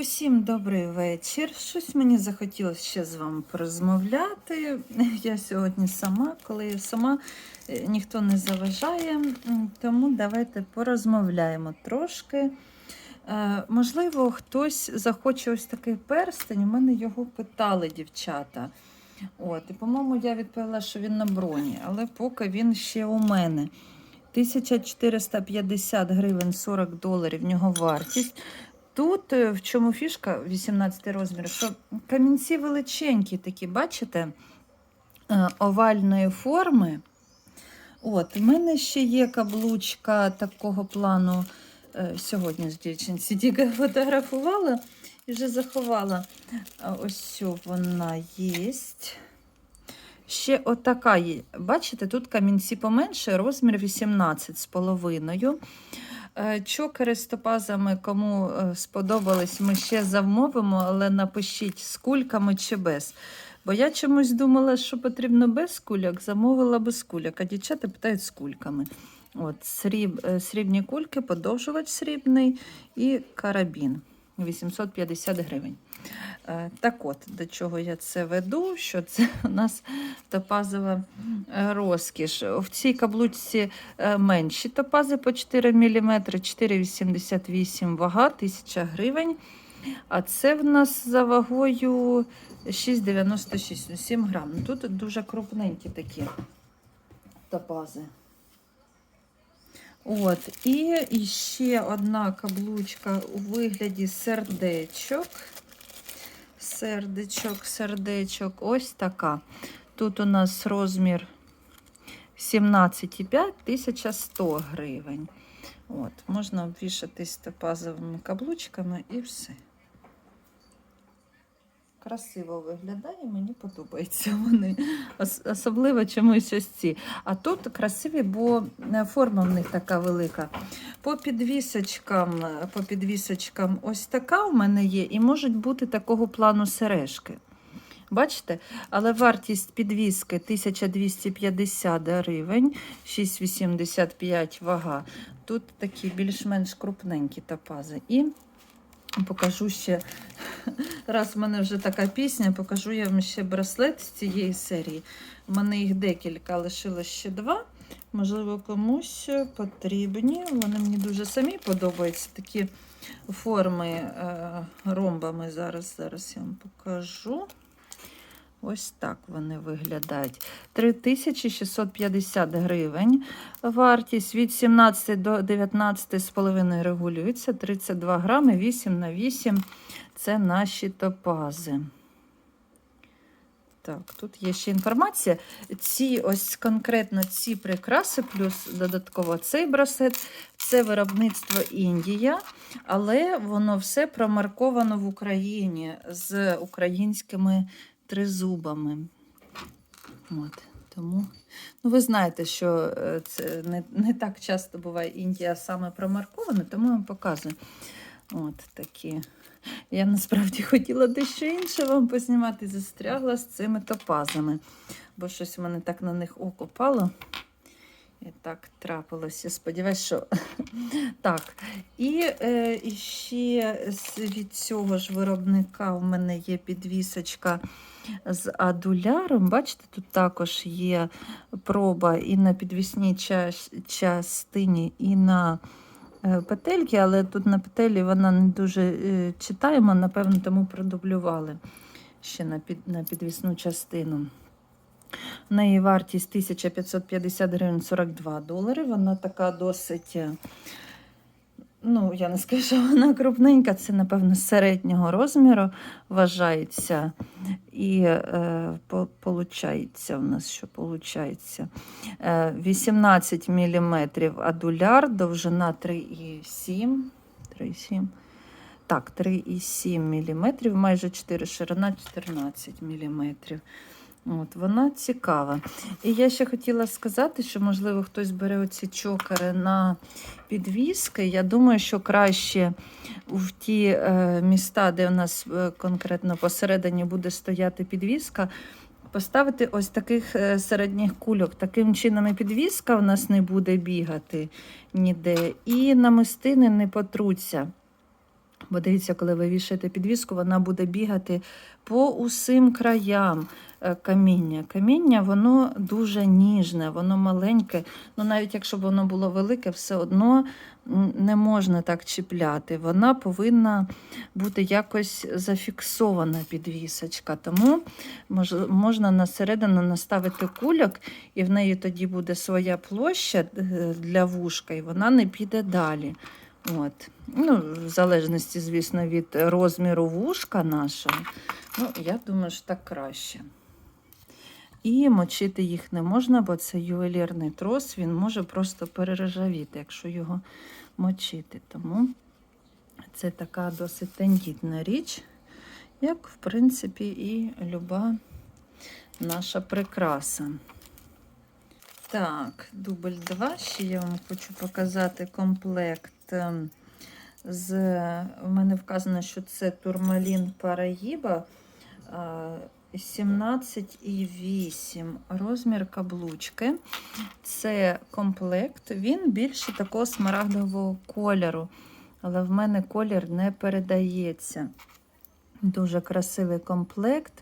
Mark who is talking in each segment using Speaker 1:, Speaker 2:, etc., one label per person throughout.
Speaker 1: Усім добрий вечір. Щось мені захотілося ще з вами порозмовляти. Я сьогодні сама, коли я сама е, ніхто не заважає, тому давайте порозмовляємо трошки. Е, Можливо, хтось захоче ось такий перстень. У мене його питали дівчата. От, і, по-моєму, я відповіла, що він на броні, але поки він ще у мене. 1450 гривень 40 доларів в нього вартість. Тут е, в чому фішка 18 розмір, що камінці величенькі такі, бачите, е, овальної форми. От, в мене ще є каблучка такого плану. е, Сьогодні з дівчинці тільки фотографувала і вже заховала. Ось вона є. Ще отака є. Бачите, тут камінці поменше, розмір 18 з половиною. Е, Чокери з топазами, кому е, сподобались, ми ще замовимо, але напишіть з кульками чи без. Бо я чомусь думала, що потрібно без кульок, замовила без кульок, а дівчата питають з кульками. От, сріб, е, срібні кульки, подовжувач срібний і карабін 850 гривень. Е, Так от, до чого я це веду, що це у нас топазова е, розкіш. В цій каблучці е, менші топази по 4 мм, 4,88 вага, 1000 гривень. А це в нас за вагою 6,96, ну, 7 грам. Ну, Тут дуже крупненькі такі топази. От, і, ще одна каблучка у вигляді сердечок. Сердечок, сердечок, ось така. Тут у нас розмір 17,5 1100 гривень. От, можна обвішатись топазовими каблучками і все. Красиво виглядає, мені подобаються вони. Особливо чомусь ось ці. А тут красиві, бо е, форма в них така велика. По підвісочкам, е, по підвісочкам ось така у мене є, і можуть бути такого плану сережки. Бачите? Але вартість підвіски 1250 гривень, 6,85 вага. Тут такі більш-менш крупненькі топази. І покажу ще, раз в мене вже така пісня, покажу я вам ще браслет з цієї серії. У мене їх декілька, лишилось ще два. Можливо, комусь потрібні. Вони мені дуже самі подобаються. Такі форми е, ромбами. Зараз, зараз я вам покажу. Ось так вони виглядають. 3650 гривень. Вартість від 17 до 19,5 регулюється. 32 грами, 8 на 8 це наші топази. Так, тут є ще інформація. Ці ось конкретно ці прикраси, плюс додатково цей браслет, це виробництво Індія, але воно все промарковано в Україні з українськими тризубами. От, тому, ну, ви знаєте, що е, це не, не так часто буває Індія саме промаркована, тому я вам показую. От такі. Я насправді хотіла дещо інше вам познімати, застрягла з цими топазами, бо щось в мене так на них око пало. І так трапилося. Сподіваюсь, що так. І, е, ще від цього ж виробника в мене є підвісочка з адуляром. Бачите, тут також є проба і на підвісній частині, і на петельки, але тут на петелі вона не дуже е, читаємо, напевно, тому продублювали ще на, під, на підвісну частину. В неї вартість 1550 гривень 42 долари. Вона така досить, е, ну, я не скажу, що вона крупненька, це, напевно, середнього розміру вважається. І е, у нас, що получається. Е, 18 мм адуляр, довжина 3,7. 3,7. Так, 3,7 мм, майже 4, ширина 14 мм. От, вона цікава. І я ще хотіла сказати, що, можливо, хтось бере оці чокери на підвіски. Я думаю, що краще в ті е, міста, де у нас е, конкретно посередині буде стояти підвіска, поставити ось таких е, середніх кульок. Таким чином і підвіска у нас не буде бігати ніде, і намистини не потруться. Бо дивіться, коли ви вішаєте підвіску, вона буде бігати по усім краям каміння. Каміння воно дуже ніжне, воно маленьке. Ну навіть якщо б воно було велике, все одно не можна так чіпляти. Вона повинна бути якось зафіксована підвісочка. Тому можна на середину наставити кульок, і в неї тоді буде своя площа е, для вушка, і вона не піде далі. От. Ну, в залежності, звісно, від розміру вушка нашого. Ну, я думаю, що так краще. І мочити їх не можна, бо це ювелірний трос, він може просто перержавіти, якщо його мочити. Тому це така досить тендітна річ, як, в принципі, і люба наша прикраса. Так, дубль 2. Ще я вам хочу показати комплект. ем, З, у мене вказано, що це турмалін Параїба 17,8 розмір каблучки. Це комплект, він більше такого смарагдового кольору, але в мене колір не передається. Дуже красивий комплект,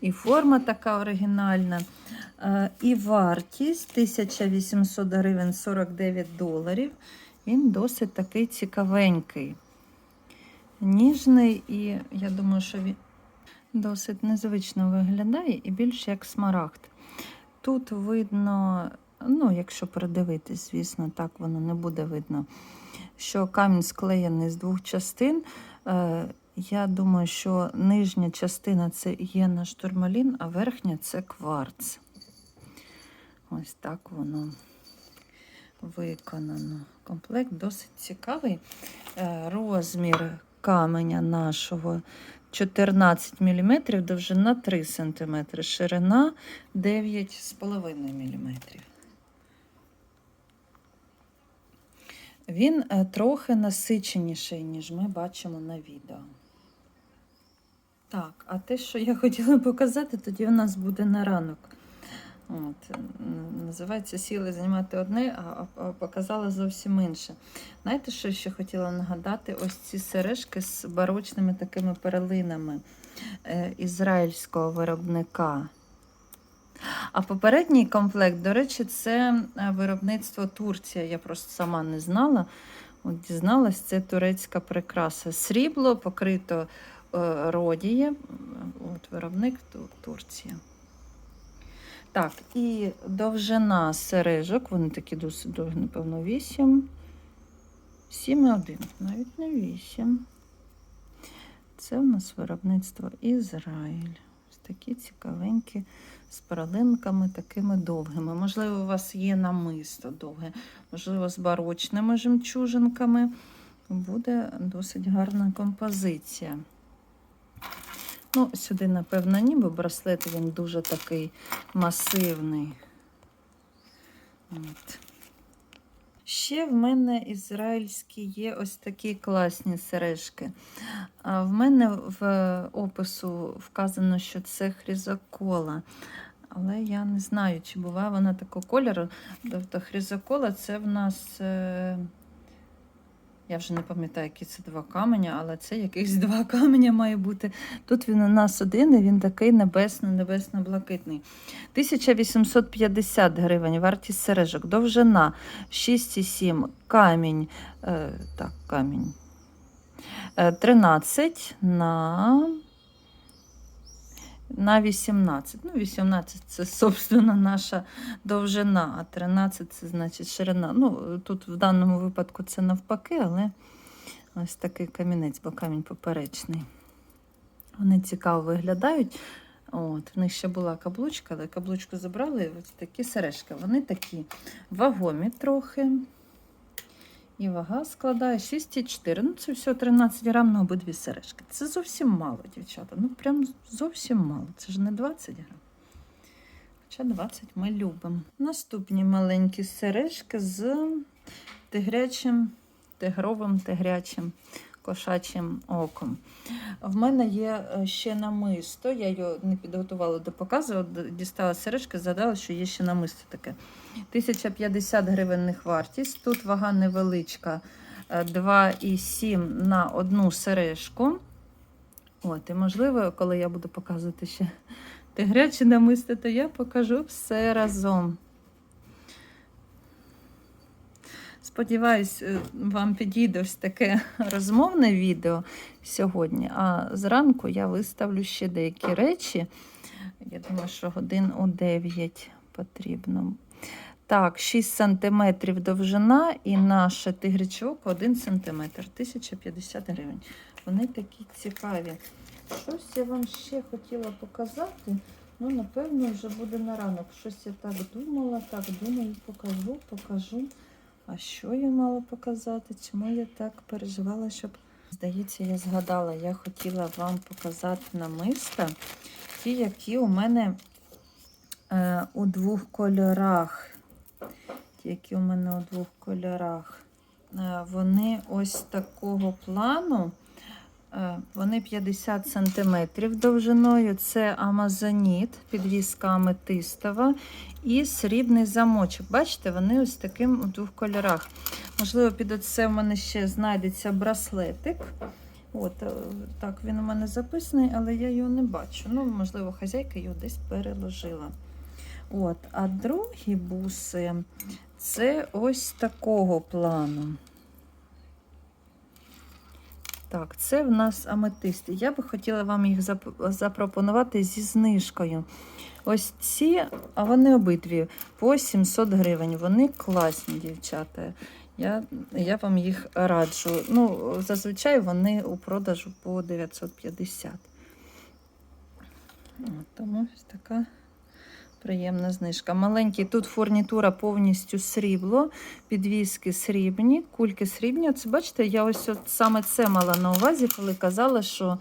Speaker 1: і форма така оригінальна. Е, І вартість 1800 гривень 49 доларів. Він досить такий цікавенький, ніжний, і я думаю, що він досить незвично виглядає і більш як смарагд. Тут видно, ну, якщо придивитись, звісно, так воно не буде видно, що камінь склеєний з двох частин. Е, Я думаю, що нижня частина це є наш турмалін, а верхня це кварц. Ось так воно виконано. Комплект досить цікавий. Е, Розмір каменя нашого 14 мм, довжина 3 см, ширина 9,5 мм. Він е, трохи насиченіший, ніж ми бачимо на відео. Так, а те, що я хотіла показати, тоді у нас буде на ранок. От, називається Сіли знімати одне, а показала зовсім інше. Знаєте, що ще хотіла нагадати? Ось ці сережки з барочними такими перлинами е, ізраїльського виробника. А попередній комплект, до речі, це е, виробництво Турція. Я просто сама не знала. От дізналась, це турецька прикраса. Срібло покрито е, родіє. От виробник Турція. Так, і довжина сережок, вони такі досить довгі, напевно, 8. 7,1, навіть не 8. Це у нас виробництво Ізраїль. Ось такі цікавенькі з пралинками такими довгими. Можливо, у вас є намисто довге, можливо, з барочними жемчужинками. Буде досить гарна композиція. Ну, сюди, напевно, ні, бо браслет він дуже такий масивний. От. Ще в мене ізраїльські є ось такі класні сережки. В мене в опису вказано, що це хризокола. Але я не знаю, чи буває вона такого кольору. Тобто хризокола це в нас. Е, Я вже не пам'ятаю, які це два каменя, але це якихось два каменя має бути. Тут він у нас один, і він такий небесно-небесно-блакитний. 1850 гривень, вартість сережок, довжина 6,7, камінь, е, так, камінь. Е, 13 на, на 18. Ну, 18 це, собственно, наша довжина, а 13 це значить ширина. Ну, тут в даному випадку це навпаки, але ось такий камінець, бо камінь поперечний. Вони цікаво виглядають. От, в них ще була каблучка, але каблучку забрали. Ось такі сережки. Вони такі вагомі трохи. І вага складає 6,4. Ну, це все 13 грам на обидві сережки. Це зовсім мало, дівчата. Ну, прям зовсім мало. Це ж не 20 грам. Хоча 20 ми любимо. Наступні маленькі сережки з тигрячим, тигровим, тигрячим, кошачим оком. В мене є е, ще намисто. Я його не підготувала до показу. Дістала сережки, згадала, що є ще намисто таке. 1050 гривень вартість. Тут вага невеличка. е, 2,7 на одну сережку. От, і можливо, коли я буду показувати ще тигрячі намисти, то я покажу все разом. Сподіваюсь, е, вам підійде ось таке розмовне відео сьогодні, а зранку я виставлю ще деякі речі. Я думаю, що годин у 9 потрібно. Так, 6 см довжина і наш тигрячок 1 см, 1050 гривень. Вони такі цікаві. Щось я вам ще хотіла показати. Ну, напевно, вже буде на ранок. Щось я так думала, так думаю, покажу, покажу. А що я мала показати? Чому я так переживала, щоб. Здається, я згадала, я хотіла вам показати намиста, ті, які у мене е, у двох кольорах. Ті, які у мене у двох кольорах. Е, вони ось такого плану. Е, Вони 50 см довжиною. Це амазоніт, підвіска аметистова і срібний замочок. Бачите, вони ось таким у двох кольорах. Можливо, під оце в мене ще знайдеться браслетик. От, е, так, він у мене записаний, але я його не бачу. Ну, можливо, хазяйка його десь переложила. От, а другі буси це ось такого плану. Так, це в нас аметисти. Я би хотіла вам їх запропонувати зі знижкою. Ось ці, а вони обидві по 700 гривень. Вони класні, дівчата. Я, я вам їх раджу. Ну, зазвичай вони у продажу по 950. От, тому ось така приємна знижка. Маленький тут фурнітура повністю срібло, підвіски срібні, кульки срібні. Це бачите, я ось от саме це мала на увазі, коли казала, що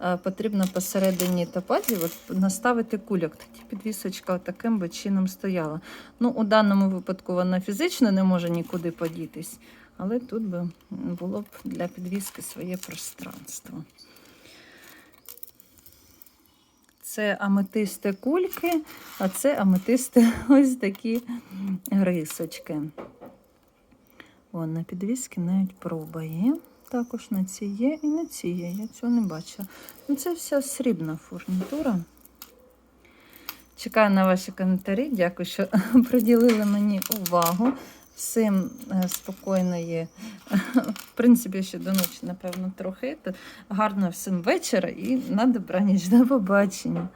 Speaker 1: е, потрібно посередині топазі от, наставити кульок. Тоді підвісочка таким би чином стояла. Ну, у даному випадку вона фізично не може нікуди подітись, але тут би було б для підвіски своє пространство. Це аметисти кульки, а це аметисти ось такі рисочки. Вон на підвіски навіть проба є. Також на ці є і на ці є. Я цього не бачила. Ну, це вся срібна фурнітура. Чекаю на ваші коментарі. Дякую, що приділили мені увагу. Всім е, спокійної, в принципі, ще до ночі, напевно, трохи. Гарного всім вечора і на добраніч. До побачення.